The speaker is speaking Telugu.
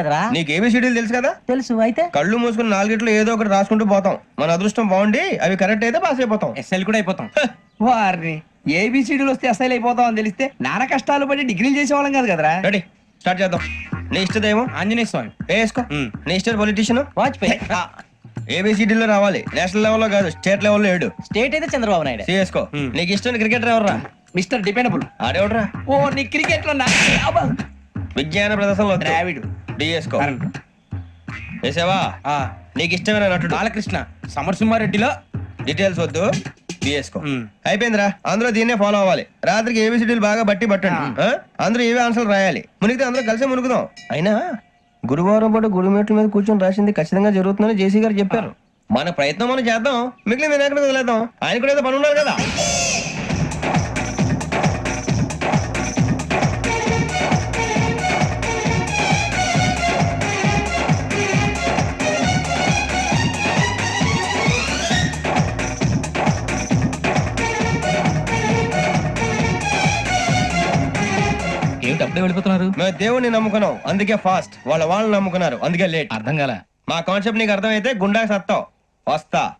కదరా? నీకు ఏబిసిడీలు తెలుసు కదా? తెలుసు. అయితే? కళ్ళు మూసుకుని నాలుగిట్లో ఏదో ఒకటి రాసుకుంటూ పోతాం. మన అదృష్టం బాగుండి అవి కరెక్ట్ అయితే పాస్ అయిపోతాం. ఎస్ఎల్ కూడా అయిపోతాం. వారిని ఏబిసిడీలు వస్తే ఎస్ఐలు అయిపోతాం అని తెలిస్తే నాన్న కష్టాలు పడి డిగ్రీలు చేసేవాళ్ళం కాదు కదరా. రెడీ. స్టార్ట్ చేద్దాం. నీ ఇష్టదేమో ఆంజనేయ స్వామి. వేసుకో. నీ ఇష్ట పొలిటీషియన్ వాజ్పేయి. ఏబిసిడీలో రావాలి. నేషనల్ లెవెల్లో కాదు స్టేట్ లెవెల్లో ఏడు. స్టేట్ అయితే చంద్రబాబు నాయుడు. సిఎస్కో. నీకు ఇష్టం క్రికెటర్ ఎవర్రా? Mister dependable. ఆడేవడరా? ఓ నీ క్రికెట్లో నా. విజ్ఞాన ప్రదర్శనలో ద్రావిడు. డిఎస్కో. వేసావా? ఆ, నీకు ఇష్టమైన నటుడు. బాలకృష్ణ. సమర్సింహారెడ్డిలో డీటెయిల్స్ వద్దు. బిఎస్కో మ్. అయిపోయిందిరా. అందరూ దీన్నే ఫాలో అవ్వాలి. రాత్రికి ఏబిసిడీలు బాగా బట్టి పట్టండి? అందరూ ఏవే ఆన్సర్లు రాయాలి. మునిగితే అందరూ కలిసి మునుగుదాం. అయినా గురువారం పాటు గురుమేట్ల మీద కూర్చొని రాసింది ఖచ్చితంగా జరుగుతుందని జేసీ గారు చెప్పారు. మన ప్రయత్నం మనం చేద్దాం. మిగిలిన వినాయకుడు వదిలేద్దాం. ఆయన కూడా ఏదో పని ఉండాలి కదా. అప్పుడే వెళ్ళిపోతున్నారు? మేము దేవుడిని నమ్ముకున్నాం. అందుకే ఫాస్ట్. వాళ్ళ వాళ్ళని నమ్ముకున్నారు. అందుకే లేట్. అర్థం కాల. మా కాన్సెప్ట్ నీకు అర్థమైతే గుండా సత్తావు. వస్తా.